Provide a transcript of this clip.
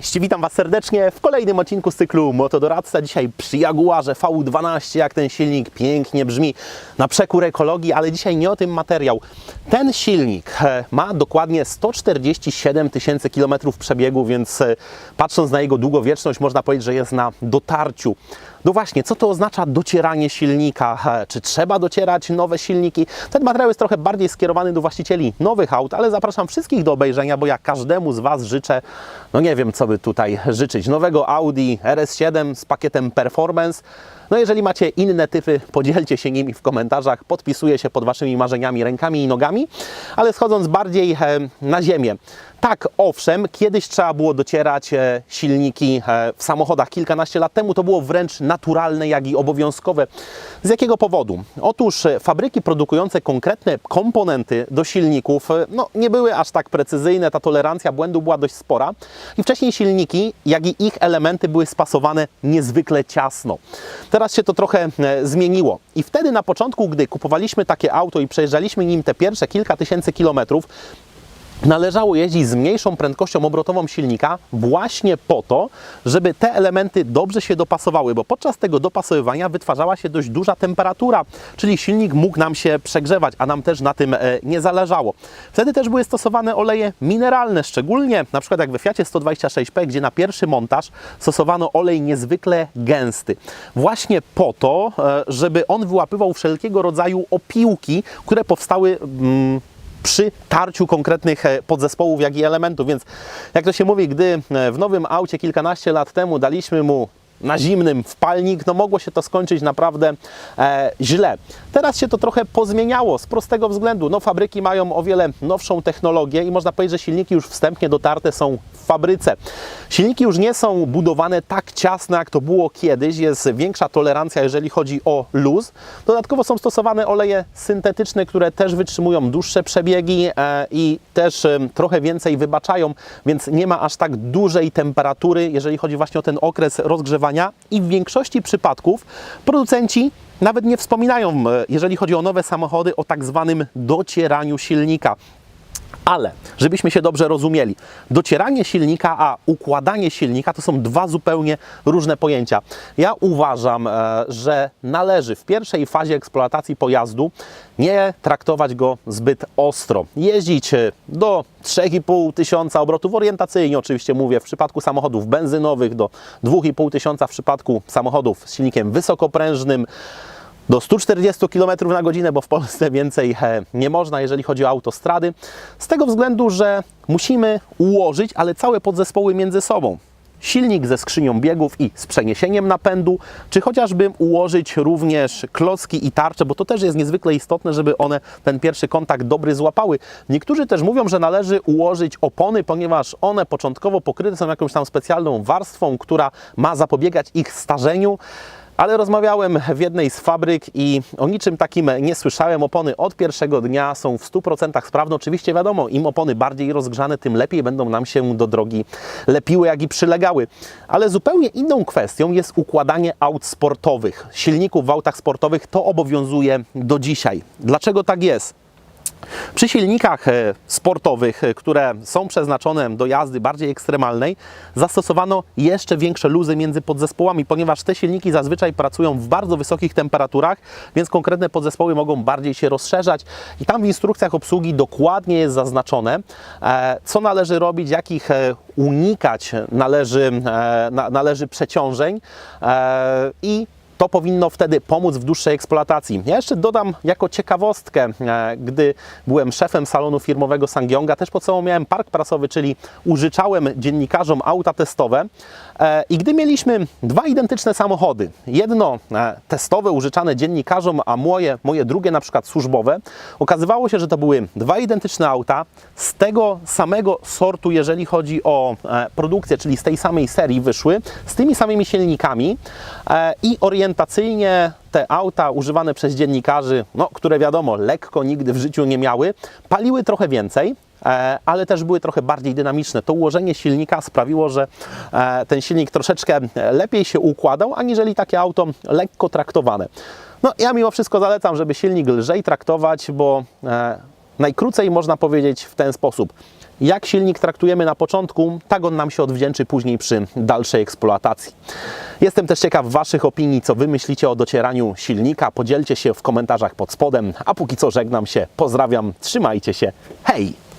Cześć, witam Was serdecznie w kolejnym odcinku z cyklu Motodoradca. Dzisiaj przy Jaguarze V12, jak ten silnik pięknie brzmi na przekór ekologii, ale dzisiaj nie o tym materiał. Ten silnik e, ma dokładnie 147 tysięcy kilometrów przebiegu, więc e, patrząc na jego długowieczność można powiedzieć, że jest na dotarciu. No właśnie, co to oznacza docieranie silnika? Czy trzeba docierać nowe silniki? Ten materiał jest trochę bardziej skierowany do właścicieli nowych aut, ale zapraszam wszystkich do obejrzenia, bo ja każdemu z Was życzę, no nie wiem co by tutaj życzyć, nowego Audi RS7 z pakietem Performance. No jeżeli macie inne typy, podzielcie się nimi w komentarzach, podpisuję się pod Waszymi marzeniami rękami i nogami, ale schodząc bardziej e, na ziemię. Tak, owszem, kiedyś trzeba było docierać e, silniki e, w samochodach kilkanaście lat temu. To było wręcz naturalne, jak i obowiązkowe. Z jakiego powodu? Otóż fabryki produkujące konkretne komponenty do silników no, nie były aż tak precyzyjne, ta tolerancja błędu była dość spora i wcześniej silniki, jak i ich elementy były spasowane niezwykle ciasno. Teraz się to trochę e, zmieniło. I wtedy na początku, gdy kupowaliśmy takie auto i przejeżdżaliśmy nim te pierwsze kilka tysięcy kilometrów, należało jeździć z mniejszą prędkością obrotową silnika właśnie po to, żeby te elementy dobrze się dopasowały, bo podczas tego dopasowywania wytwarzała się dość duża temperatura, czyli silnik mógł nam się przegrzewać, a nam też na tym e, nie zależało. Wtedy też były stosowane oleje mineralne, szczególnie na przykład jak we Fiacie 126P, gdzie na pierwszy montaż stosowano olej niezwykle gęsty. Właśnie po to, e, żeby on wyłapywał wszelkiego rodzaju opiłki, które powstały mm, przy tarciu konkretnych e, podzespołów, jak i elementów. Więc jak to się mówi, gdy e, w nowym aucie kilkanaście lat temu daliśmy mu na zimnym wpalnik, no mogło się to skończyć naprawdę e, źle. Teraz się to trochę pozmieniało z prostego względu. No fabryki mają o wiele nowszą technologię i można powiedzieć, że silniki już wstępnie dotarte są w fabryce. Silniki już nie są budowane tak ciasno, jak to było kiedyś. Jest większa tolerancja, jeżeli chodzi o luz. Dodatkowo są stosowane oleje syntetyczne, które też wytrzymują dłuższe przebiegi e, i też e, trochę więcej wybaczają, więc nie ma aż tak dużej temperatury, jeżeli chodzi właśnie o ten okres rozgrzewania i w większości przypadków producenci nawet nie wspominają, e, jeżeli chodzi o nowe samochody, o tak zwanym docieraniu silnika. Ale, żebyśmy się dobrze rozumieli, docieranie silnika, a układanie silnika to są dwa zupełnie różne pojęcia. Ja uważam, e, że należy w pierwszej fazie eksploatacji pojazdu nie traktować go zbyt ostro. Jeździć e, do 3,5 tysiąca obrotów orientacyjnie, oczywiście mówię, w przypadku samochodów benzynowych, do 2,5 tysiąca w przypadku samochodów z silnikiem wysokoprężnym do 140 km na godzinę, bo w Polsce więcej e, nie można, jeżeli chodzi o autostrady. Z tego względu, że musimy ułożyć, ale całe podzespoły między sobą. Silnik ze skrzynią biegów i z przeniesieniem napędu, czy chociażby ułożyć również klocki i tarcze, bo to też jest niezwykle istotne, żeby one ten pierwszy kontakt dobry złapały. Niektórzy też mówią, że należy ułożyć opony, ponieważ one początkowo pokryte są jakąś tam specjalną warstwą, która ma zapobiegać ich starzeniu. Ale rozmawiałem w jednej z fabryk i o niczym takim nie słyszałem. Opony od pierwszego dnia są w 100% sprawne. Oczywiście wiadomo, im opony bardziej rozgrzane, tym lepiej będą nam się do drogi lepiły, jak i przylegały. Ale zupełnie inną kwestią jest układanie aut sportowych. Silników w autach sportowych to obowiązuje do dzisiaj. Dlaczego tak jest? Przy silnikach e, sportowych, e, które są przeznaczone do jazdy bardziej ekstremalnej, zastosowano jeszcze większe luzy między podzespołami, ponieważ te silniki zazwyczaj pracują w bardzo wysokich temperaturach, więc konkretne podzespoły mogą bardziej się rozszerzać. I tam w instrukcjach obsługi dokładnie jest zaznaczone, e, co należy robić, jakich unikać należy, należy przeciążeń i to powinno wtedy pomóc w dłuższej eksploatacji. Ja jeszcze dodam jako ciekawostkę, e, gdy byłem szefem salonu firmowego Sangyonga, też pod sobą miałem park prasowy, czyli użyczałem dziennikarzom auta testowe e, i gdy mieliśmy dwa identyczne samochody, jedno e, testowe użyczane dziennikarzom, a moje, moje drugie na przykład służbowe, okazywało się, że to były dwa identyczne auta z tego samego sortu, jeżeli chodzi o produkcję, czyli z tej samej serii wyszły, z tymi samymi silnikami i orientacją orientacyjnie te auta używane przez dziennikarzy, no, które wiadomo, lekko nigdy w życiu nie miały, paliły trochę więcej, e, ale też były trochę bardziej dynamiczne. To ułożenie silnika sprawiło, że e, ten silnik troszeczkę lepiej się układał, aniżeli takie auto lekko traktowane. No, ja mimo wszystko zalecam, żeby silnik lżej traktować, bo e, najkrócej można powiedzieć w ten sposób. Jak silnik traktujemy na początku, tak on nam się odwdzięczy później przy dalszej eksploatacji. Jestem też ciekaw Waszych opinii, co Wy myślicie o docieraniu silnika. Podzielcie się w komentarzach pod spodem, a póki co żegnam się, pozdrawiam, trzymajcie się, hej!